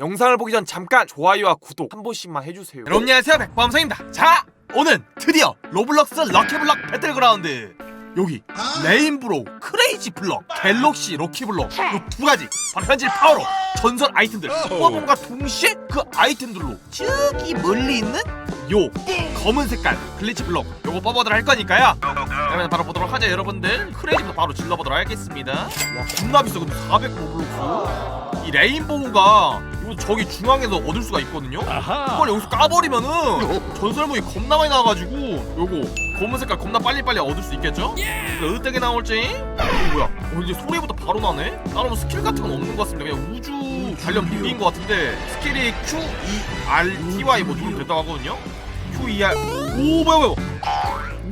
영상을 보기 전 잠깐 좋아요와 구독 한 번씩만 해주세요. 여러분 안녕하세요. 백범성입니다. 자 오늘 드디어 로블록스 럭키블럭 배틀그라운드. 여기 레인브로우 크레이지 블럭 갤럭시 럭키블럭 이두 가지 바로 현질 파워로 전설 아이템들 뽑아봄과 동시에 그 아이템들로 저기 멀리 있는 요 검은 색깔 글리치 블럭 요거 뽑아보도록 할 거니까요. 그러면 바로 보도록 하죠 여러분들. 크레이지부터 바로 질러보도록 하겠습니다. 와 겁나 비싸. 근데 400 로블록스 이 레인보우가 이거 저기 중앙에서 얻을 수가 있거든요 그걸 여기서 까버리면은 전설무기 겁나 많이 나와가지고 요거 검은 색깔 겁나 빨리빨리 얻을 수 있겠죠? 근데 어떻게 나올지? 이거 뭐야? 어, 이제 소리부터 바로 나네? 다른 뭐 스킬 같은 건 없는 것 같습니다 그냥 우주 관련 무기인 것 같은데 스킬이 Q, E, R, T, Y 뭐 누르면 된다고 하거든요? Q, E, R 오 뭐야 뭐야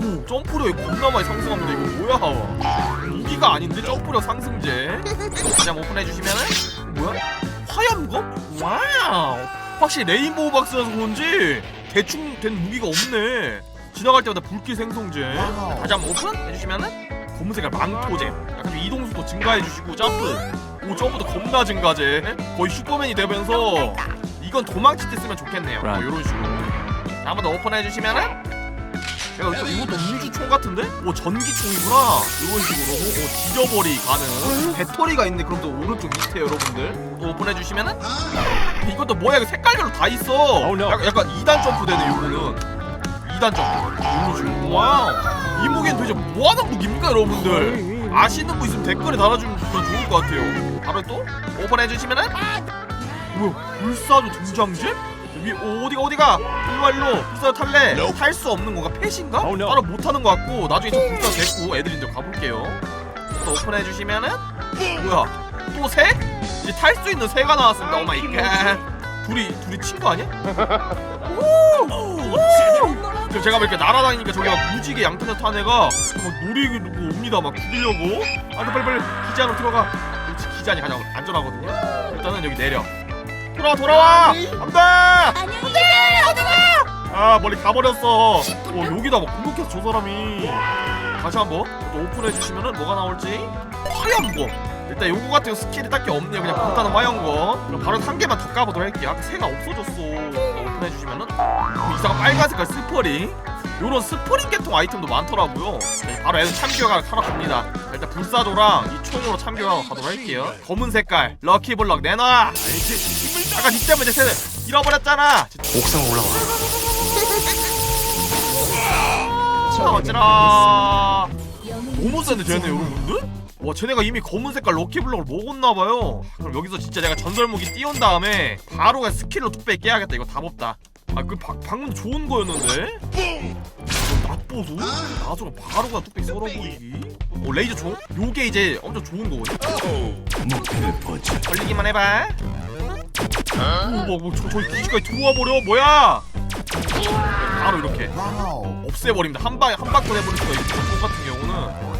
오 점프력이 겁나 많이 상승합니다 이거 뭐야 무기가 아닌데 점프력 상승제 그냥 오픈해주시면은 뭐야? 화염검? 와우. 확실히 레인보우 박스라서 그런지 대충 된 무기가 없네. 지나갈 때마다 불길 생성제. 다시 한번 오픈 해주시면은 검은 색깔 망토제. 약간 좀 이동수도 증가해주시고 점프. 오 점프도 겁나 증가제 거의 슈퍼맨이 되면서 이건 도망칠 때 쓰면 좋겠네요. 뭐 이런 식으로. 자, 한번 더 오픈해주시면은 야, 이거, 이것도 우주총 같은데? 오 전기총이구나. 이런 식으로. 오 지져버리 가능. 배터리가 있네. 그럼 또 오른쪽 밑에 여러분들. 또 오픈해주시면은? 이것도 뭐야? 이거 색깔별로 다 있어. no. 약간, 약간 2단 점프 되네 요거는. 2단 점프. 식으로 와우. 이 무기는 도대체 뭐 하는 무기입니까 여러분들? 아시는 분 있으면 댓글에 달아주면 좋을 것 같아요. 바로 또 오픈해주시면은? 뭐야? 불사조 등장제? 여기 어, 어디가 어디가? 일로 와 일로 불사조 탈래 탈 수 없는 건가? 펫인가? Oh, no. 따로 못하는 것 같고 나중에 저 불사조 됐고 애들이 이제 가볼게요. 또 오픈해 주시면은 뭐야? 또 새? 이제 탈 수 있는 새가 나왔습니다. 오 마이 갓 둘이 둘이 친거 아니야? 지금 제가 막 이렇게 날아다니니까 저기 막 무지개 양탄자 탄 애가 막 놀이기고 옵니다. 막 죽이려고. 안돼 빨리 빨리 기지 안으로 들어가. 그렇지 기지 안이 가장 안전하거든요. 일단은 여기 내려 돌아와. 돌아와 안돼. 아 멀리 가버렸어. 어 여기다 막 공격해서 저 사람이. 다시 한번. 또 오픈해 주시면은 뭐가 나올지? 화염검 일단 요거 같은 거 스킬이 딱히 없네요. 그냥 간단한 화염검 그럼 바로 한 개만 더 까보도록 할게요. 아까 새가 없어졌어. 오픈해 주시면은. 뭐 이상한 빨간 색깔 스퍼링. 요런 스프링 계통 아이템도 많더라고요. 네, 바로 애들 참교육하러 타러 갑니다. 일단 불사조랑 이 총으로 참교육하러 가도록 할게요. 검은 색깔 럭키블럭 내놔 아까 니 때문에 내 세대 잃어버렸잖아 옥상 올라와. 아, 어쩌라 너무 센데 쟤네 여러분들? 와 쟤네가 이미 검은 색깔 럭키블럭을 먹었나봐요 그럼 여기서 진짜 내가 전설무기 띄운 다음에 바로 그냥 스킬로 뚝배기 깨야겠다 이거 답 없다 아그 방금 좋은 거였는데? 낫보수? 나중에 바로 그냥 뚝배기 썰어버리기 어 레이저 총? 요게 이제 엄청 좋은 거거든. 걸리기만 해봐 오, 뭐, 저, 저기 기지까지 들어와 버려. 뭐야? 바로 이렇게. 없애버립니다. 한 방에 한 방컷 해버릴 수가 있고 총 같은 경우는.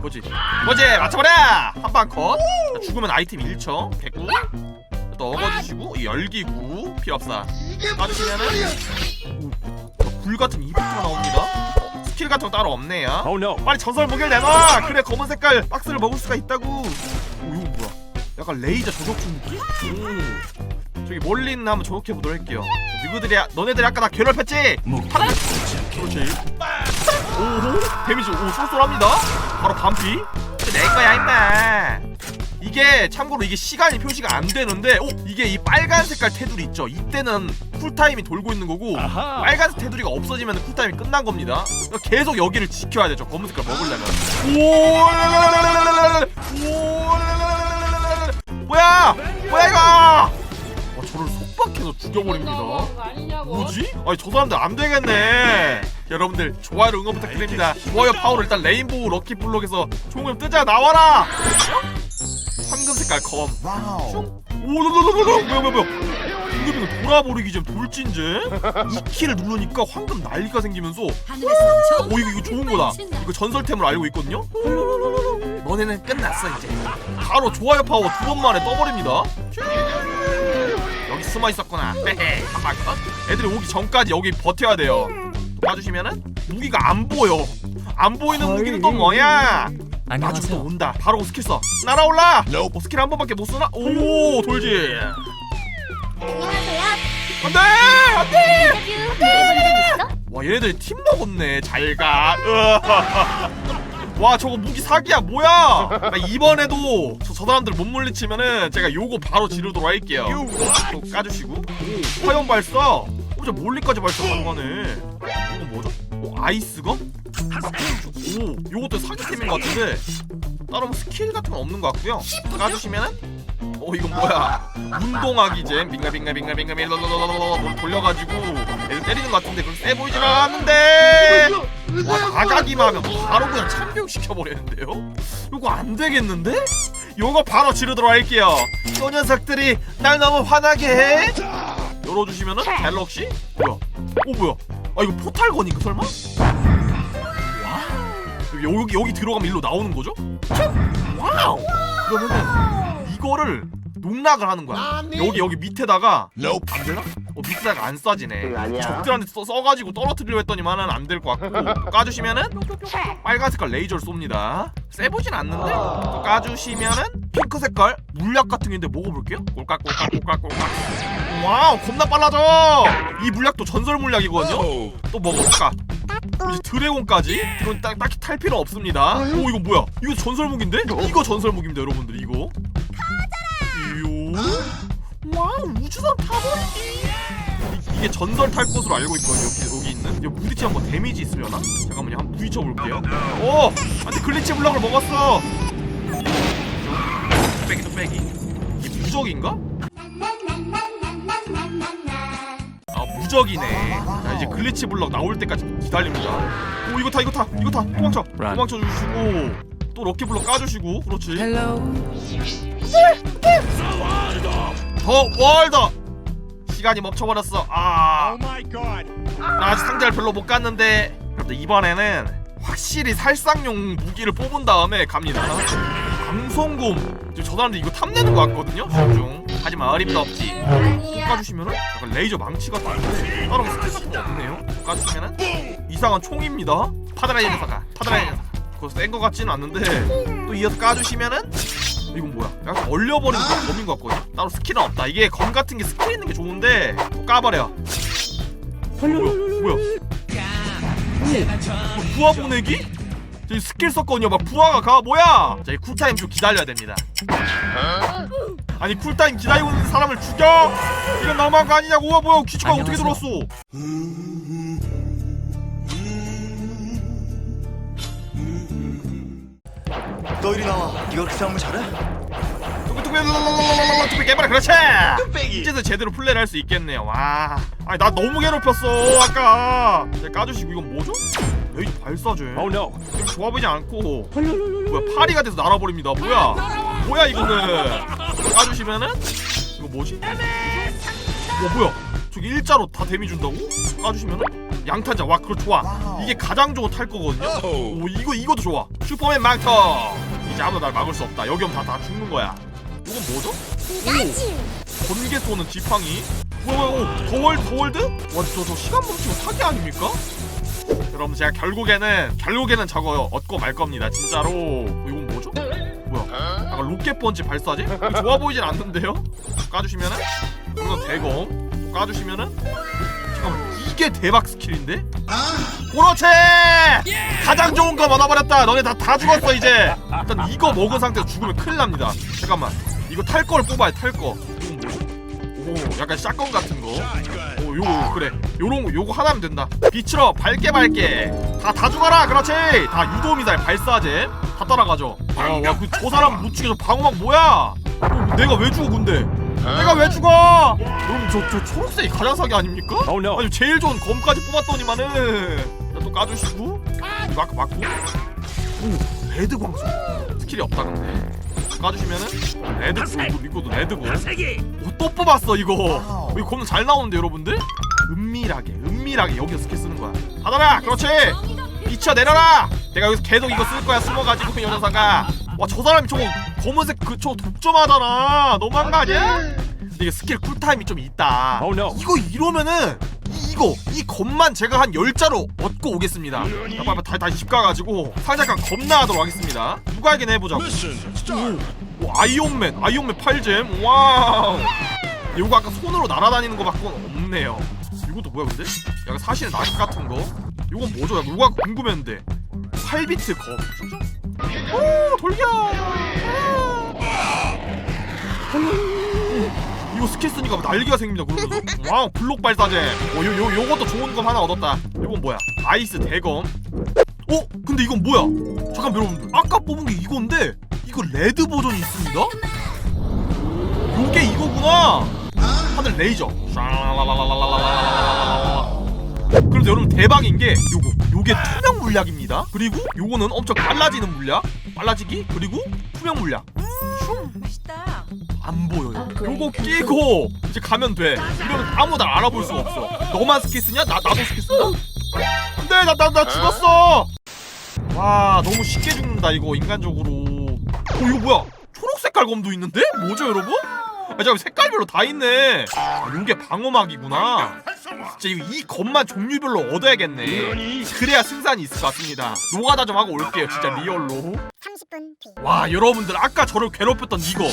뭐지? 뭐지? 맞춰버려! 한 방컷. 죽으면 아이템 1초. 109또 얻어주시고 이 열기구. 빠지시면은 오, 불 같은 이펙트가 나옵니다. 어, 스킬 같은 거 따로 없네요. Oh no. 빨리 전설 무기를 내놔! 그래 검은 색깔 박스를 먹을 수가 있다고. 오 이거? 약간 레이저 저격총 느낌? 오. 저기 멀리 있나 한번 저격해 보도록 할게요. 누구들이 너네들이 아까 나 괴롭혔지? 포착해. 그렇지. 오호 데미지 오 쏠쏠합니다. 바로 반피. 내 거야 임마. 이게 참고로 이게 시간이 표시가 안 되는데, 오 이게 이 빨간 색깔 테두리 있죠? 이때는 쿨타임이 돌고 있는 거고 아하. 빨간색 테두리가 없어지면 쿨타임이 끝난 겁니다. 계속 여기를 지켜야 되죠. 검은 색깔 먹으려면. 오 뭐야? 뭐야 이거? 와, 저를 속박해서 죽여버립니다. 뭐지? 아니 저 사람들 안 되겠네. 여러분들 좋아요 응원 부탁드립니다. 좋아요 파워를 일단 레인보우 럭키 블록에서 총을 뜨자 나와라. 황금 색깔 검. 와우. 오노노노노 뭐야 뭐야 뭐야. 등급이는 돌아버리기 전 돌진제. 이 키를 누르니까 황금 날개가 생기면서 오 이거 이거 좋은 거다. 이거 전설템으로 알고 있거든요. 너네는 끝났어 이제. 바로 좋아요 파워 두 번 만에 떠버립니다. 여기 숨어 있었구나. 애들이 오기 전까지 여기 버텨야 돼요. 봐주시면은 무기가 안 보여. 안 보이는 무기는 또 뭐야? 나중에 또 온다. 바로 스킬 써. 날아올라. 어, 스킬 한 번밖에 못 쓰나? 오 돌지. 안녕하세요. 안돼 안돼? 와 얘네들 팀 먹었네 잘가 와 저거 무기 사기야 뭐야 나 이번에도 저, 저 사람들 못 물리치면은 제가 요거 바로 지르도록 할게요 또 까주시고 오 화염 발사 어 저 멀리까지 발사하는 거네 이거 뭐죠? 오 아이스검? 오 요것도 사기템인 것 같은데 따로 뭐 스킬 같은 건 없는 것 같고요 까주시면은 어 이건 뭐야 운동하기 잼 빙가 빙가 빙가 빙가 빙가 돌려가지고 애들 때리는 것 같은데 그럼 세 보이진 않았는데 와 나가기만 하면 바로 그냥 참교육시켜버리는데요? 이거 안 되겠는데? 요거 바로 지르도록 할게요 요 녀석들이 날 너무 화나게 해 열어주시면은 갤럭시? 뭐야? 어 뭐야? 아 이거 포탈건인가 설마? 와 여기, 여기 여기 들어가면 일로 나오는 거죠? 와우 그러면은 이거를 농락을 하는 거야. 여기 여기 밑에다가 안 되나? 어 밑에다가 안 쏴지네. 적들한테 써, 써가지고 떨어뜨리려 했더니만은 안 될 것 같고. 까주시면은 빨간 색깔 레이저를 쏩니다. 세보진 않는데? 또 까주시면은 핑크 색깔 물약 같은 게 있는데 먹어볼게요. 꼴깍 꼴깍 꼴깍 꼴깍. 와우 겁나 빨라져! 이 물약도 전설 물약이거든요? 또 먹어볼까? 이제 드래곤까지? 이건 딱, 딱히 탈 필요 없습니다. 오 이거 뭐야? 이거 전설 무기인데? 이거 전설 무기입니다 여러분들 이거 이요 와우 우주선 타버리기. 이- 이게 전설 탈 것으로 알고 있거든요 여기, 여기 있는. 이거 부딪히 한번 데미지 있으려나? 잠깐만요 한번 부딪혀 볼게요. 오! 안돼 글리치 블럭을 먹었어! 뚝배기 뚝배기. 이게 무적인가? 아 무적이네. 자 이제 글리치 블럭 나올 때까지 기다립니다. 오 이거 타 이거 타 이거 타. 도망쳐. 도망쳐 주시고 또 럭키 블럭 까주시고 그렇지. 더 월더! 시간이 멈춰버렸어. 아. 나 아직 상자를 별로 못 갔는데. 그런데 이번에는 확실히 살상용 무기를 뽑은 다음에 갑니다. 방송곰. 지금 저 사람들 이거 탐내는 거 같거든요 집중. 하지만 어림도 없지. 깎아주시면은 약간 레이저 망치 같은 건데 따로 스킬 같은 거 없네요. 깎아주시면은 이상한 총입니다. 파드라이 녀석아 파드라이 녀석 그거 센거 같지는 않는데 또 이어서 까주시면은 이건 뭐야? 약간 얼려버리는 그런 검인 것 같거든. 따로 스킬은 없다. 이게 검 같은 게 스킬 있는 게 좋은데 또 까버려. 뭐야? 뭐야? 오, 부하 보내기? 저기 스킬 썼거든요. 막 부하가 가. 뭐야? 자, 이 쿨타임 좀 기다려야 됩니다. 아니 쿨타임 기다리고 있는 사람을 죽여? 이건 너무한 거 아니냐고. 와 뭐야? 기초가 어떻게 들었어? 너 이리 나와. 네가 그렇게 싸움을 잘해? 뚝배뚝배 랄랄랄랄랄랄 뚝배 깨버려 그렇지 이제서 제대로 플레이를 할 수 있겠네요. 와. 아니 나 너무 괴롭혔어 아까. 자, 까주시고 이건 뭐죠? 레이저 발사제. No. 좋아 보이지 않고. 뭐야 파리가 돼서 날아버립니다. 뭐야? 뭐야 이거는? 까주시면은? 이거 뭐지? 와 뭐야 저기 일자로 다 데미 준다고? 까주시면은? 양탄자. 와 그거 좋아. 이게 가장 좋은 탈 거거든요? 오 이거 이것도 좋아. 슈퍼맨 망터. 이제 아무도 날 막을 수 없다. 여기 오면 다, 다 죽는 거야. 이건 뭐죠? 오. 번개 쏘는 지팡이. 뭐야 더월 더월드? 와저 저 시간 멈추고 사기 아닙니까? 여러분 제가 결국에는 결국에는 저거 얻고 말 겁니다. 진짜로. 어, 이건 뭐죠? 뭐야? 약간 로켓 번지? 이거 좋아 보이진 않는데요? 까주시면은? 이거 대검 또 까주시면은 잠깐만 이게 대박 스킬인데? 그렇지! 가장 좋은 거 얻어버렸다 너네 다 다 죽었어 이제 일단 이거 먹은 상태에서 죽으면 큰일 납니다 잠깐만 이거 탈 거를 뽑아야 탈거? 오 약간 샷건 같은 거 오, 요거 그래. 요런 거 요거 하나면 된다. 빛으로 밝게 밝게. 다 다 죽어라. 그렇지. 다 유도 미사일 발사제. 다 따라가죠. 아, 와, 그 저 사람 못 죽여. 저 방어막 뭐야? 어, 내가 왜 죽어 근데? 내가 왜 죽어? 여러분 저, 저 초록색이 가장 사기 아닙니까? Oh no. 아니 제일 좋은 검까지 뽑았더니만은. 자, 또 까주시고. 아까 맞고 오 레드 광수. 스킬이 없다 근데. 까주시면은 레드 고 이거도 레드고 오, 또 뽑았어 이거. 이거 검은 잘 나오는데 여러분들? 은밀하게 은밀하게 여기서 스킬 쓰는 거야. 받아라! 그렇지! 미쳐 내려라! 내가 여기서 계속 이거 쓸 거야 숨어가지고 이 녀석아 와 저 사람이 저거 검은색 그저 독점하잖아. 너무한 거 아니야? 근데 이게 스킬 쿨타임이 좀 있다. Oh, no. 이거 이러면은 이거 이 검만 제가 한 10자로 얻고 오겠습니다. 자, 빨리 다, 다시 집 가가지고 살짝간 겁나 하도록 하겠습니다. 누가 이긴 해보자고. 오, 아이온맨 아이온맨 8잼. 와우. 이거 아까 손으로 날아다니는 거 밖에 없네요. 이것도 뭐야 근데? 약간 사실의 낙 같은 거? 이건 뭐죠? 누가 궁금했는데. 8비트 검. 오 돌려! 이거 스킬 쓰니까 뭐 날개가 생깁니다 와우 블록 발사제. 오, 요, 요, 요것도 좋은 검 하나 얻었다. 이건 뭐야? 아이스 대검. 어? 근데 이건 뭐야? 잠깐 여러분들 아까 뽑은 게 이건데 이거 레드 버전이 있습니다? 요게 이거구나! 하늘 레이저. 그런데 여러분 대박인 게 요거 요게 투명 물약입니다. 그리고 요거는 엄청 갈라지는 물약. 빨라지기 그리고 투명 물약. 음, 맛있다. 안 보여요. 아, 요거 끼고 이제 가면 돼. 이러면 아무 날 알아볼 수가 없어. 너만 스킬 쓰냐? 나 나도 스킬 쓴다. 안돼 나 나 나 죽었어. 와 너무 쉽게 죽는다 이거 인간적으로. 어 이거 뭐야? 초록 색깔 검도 있는데? 뭐죠 여러분? 아 잠깐 색깔별로 다 있네. 아 요게 방어막이구나. 진짜 이거 이 검만 종류별로 얻어야겠네. 그래야 승산이 있을 것 같습니다. 노가다 좀 하고 올게요 진짜 리얼로. 30분 뒤. 와 여러분들 아까 저를 괴롭혔던 이거.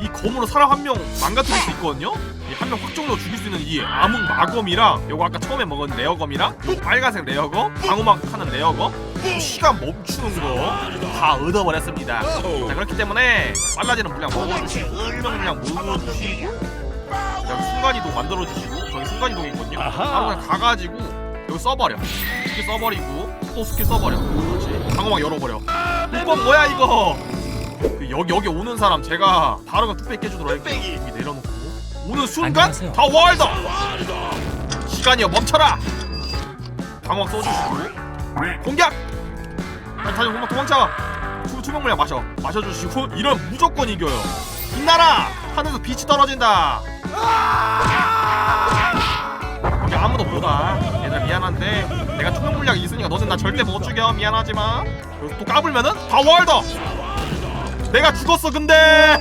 이 검으로 사람 한 명 망가뜨릴 수 있거든요? 이한명 확정으로 죽일 수 있는 이 암흑 마검이랑 요거 아까 처음에 먹은 레어검이랑 요 빨간색 레어검 방어막 하는 레어검? 또 시간 멈추는 거 다 얻어버렸습니다 자 그렇기 때문에 빨라지는 물량 먹어주시고 투명 물량 먹어주시고 여기 순간이동 만들어주시고 저기 순간이동이 있거든요. 바로 그냥 가가지고 여기 써버려. 스킬 써버리고 또 스킬 써버려. 그렇지. 방어막 열어버려. 이건 뭐야 이거? 그 여기 여기 오는 사람 제가 바로 그 뚝배기 깨주도록 할게요. 여기 내려놓고. 오는 순간 안녕하세요. 다 월드 시간이여 멈춰라! 방어막 써주시고. 공격! 다시 다시 도망 도망쳐 투, 투명 물량 마셔. 마셔주시고 이런 무조건 이겨요. 빛나라 하늘에서 빛이 떨어진다. 여기 아무도 못와 얘들아 미안한데 내가 투명 물약이 있으니까 너는 나 절대 못 죽여. 미안하지만. 여기서 또 까불면은 다 월더. 내가 죽었어 근데.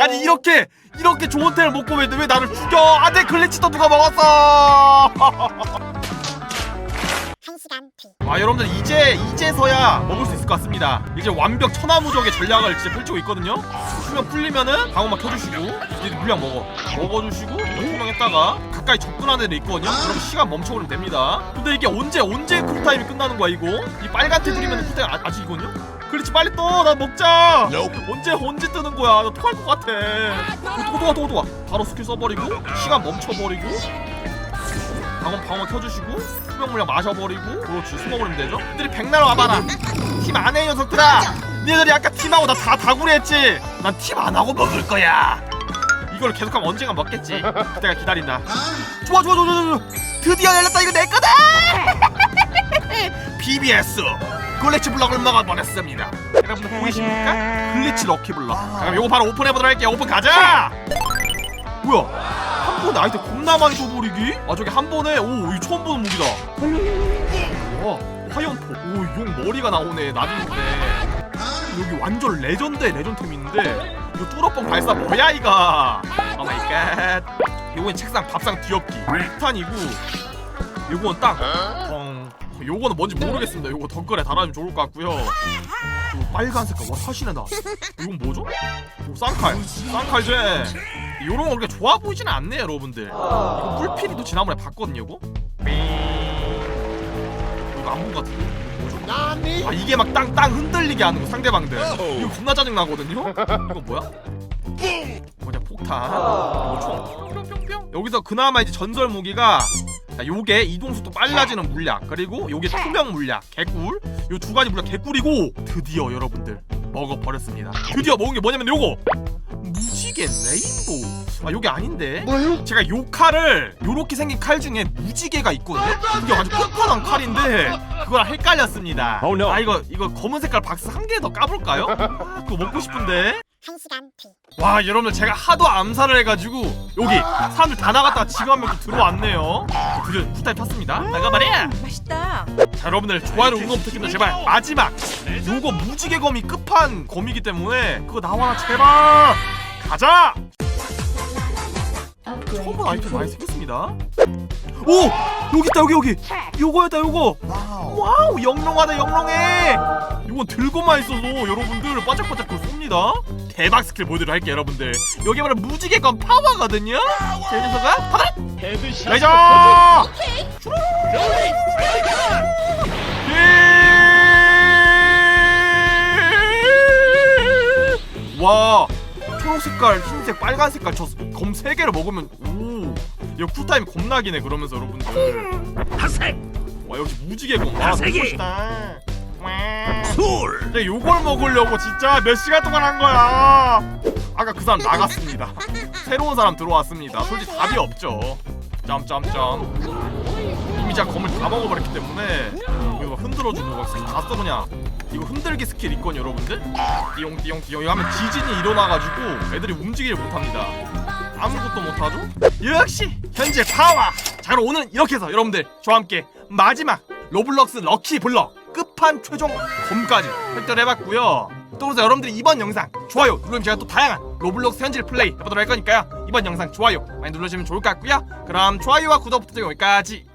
아니 이렇게 이렇게 좋은 템을 못 보면 왜 나를 죽여? 안돼 글리치도 누가 먹었어 1시간 뒤. 아 여러분들 이제 이제서야 먹을 수 있을 것 같습니다. 이제 완벽 천하무적의 전략을 진짜 펼치고 있거든요? 수명 풀리면은 방어막 켜주시고 이제 물량 먹어. 먹어주시고 투명했다가 가까이 접근하는 애들 있거든요? 그럼 시간 멈춰버리면 됩니다. 근데 이게 언제 언제 쿨타임이 끝나는 거야 이거? 이 빨간 테 들이면 쿨타임 아, 아직 이거든요? 그렇지 빨리 떠나 먹자! 언제 언제 뜨는 거야? 나 토할 것 같아. 도와 도와 도와 바로 스킬 써버리고 시간 멈춰버리고 방어 방어 켜주시고 투명 물량 마셔버리고 그렇지 숨어버리면 되죠? 니들이 백날 와봐라. 팀 안 해 녀석들아. 니들이 아까 팀하고 나 다 다구리 했지. 난 팀 안 하고 먹을 거야. 이걸 계속하면 언젠가 먹겠지. 그때가 기다린다. 좋아 좋아 좋아 좋아 좋아. 드디어 열렸다. 이거 내 거다! BBS 글리치 블럭을 먹어버렸습니다. 여러분들 보이십니까? 글리치 럭키 블럭. 자, 그럼 요거 바로 오픈해보도록 할게요. 오픈 가자! 뭐야? 한 번에 아이템 겁나 많이 줘버리기? 아 저기 한 번에 오 이거 처음 보는 무기다. 와 화염포 오용 머리가 나오네 나중인데. 여기 완전 레전드의 레전템이 있는데 이거 뚫어뻥 발사 뭐야 이거? 오 마이 갓 요건 책상 밥상 뒤엎기. 폭탄이고 요건 땅뻥 요거는 뭔지 모르겠습니다. 요거 덧글에 달아주면 좋을 것 같고요. 요 빨간 색깔. 와 사시네 나. 이건 뭐죠? 오, 쌍칼. 쌍칼제 요런 거 그렇게 좋아 보이지는 않네요 여러분들. 이거 뿔피리도 지난번에 봤거든요 이거? 이거 안본것 같은데? 이거 뭐죠? 아 이게 막 땅땅 흔들리게 하는 거 상대방들. 이거 겁나 짜증 나거든요? 이거 뭐야? 뭐냐 폭탄. 이거 총. 뿅뿅뿅 여기서 그나마 이제 전설 무기가 자, 요게 이동 속도 빨라지는 물약. 그리고 요게 투명 물약. 개꿀. 요 두 가지 물약 개꿀이고 드디어 여러분들 먹어버렸습니다. 드디어 먹은 게 뭐냐면 요거 무지개 레인보우 아 요게 아닌데 뭐요? 제가 요 칼을 요렇게 생긴 칼 중에 무지개가 있거든요 이게 아주 뻔뻔한 칼인데 그거랑 헷갈렸습니다 Oh, no. 아 이거 이거 검은 색깔 박스 한 개 더 까볼까요? 아, 그거 먹고 싶은데 1시간 뒤. 와 여러분들 제가 하도 암살을 해가지고 여기 사람들 다 나갔다가 지금 한명또 들어왔네요. 드디어 후타임 탔습니다. 나가 말이야 맛있다. 자 여러분들 좋아요를 응원 부탁드립니다. 제발 마지막 요거 무지개 검이 끝판 검이기 때문에 그거 나와라 제발! 가자 처음 아이템 많이 생겼습니다. 오! 여기 있다 여기 여기. 요거였다 요거. 와우. 영롱하다 영롱해. 이건 들고만 있어도 여러분들 반짝반짝 그 쏩니다. 대박 스킬 보여드리도록 할게요 여러분들. 여기 바로 무지개건 파워거든요? 자이 녀석아 받아라 레이저 예! 와 초록 색깔, 흰색, 빨간 색깔 저 검 세 개를 먹으면 오 이거 쿨타임 겁나기네 그러면서 여러분들. 하색! 와 역시 무지개곰 와 너무 다세기. 멋있다. 와. 술 근데 요걸 먹으려고 진짜 몇 시간 동안 한 거야. 아까 그 사람 나갔습니다. 새로운 사람 들어왔습니다. 솔직히 답이 없죠. 점점점 이미 제가 검을 다 먹어버렸기 때문에 이거 흔들어주고 막 다 써 그냥 이거 흔들기 스킬 있건 여러분들. 띠용 띠용 띠용. 이거 하면 지진이 일어나가지고 애들이 움직이질 못합니다. 아무것도 못하죠? 역시 현재 파워! 자 그럼 오늘 이렇게 해서 여러분들 저와 함께 마지막 로블록스 럭키 블럭 끝판 최종 검까지 획득을 해봤고요. 또 그래서 여러분들이 이번 영상 좋아요 누르면 제가 또 다양한 로블록스 현질 플레이 해보도록 할 거니까요. 이번 영상 좋아요 많이 눌러주시면 좋을 것 같고요. 그럼 좋아요와 구독 부탁드리고 여기까지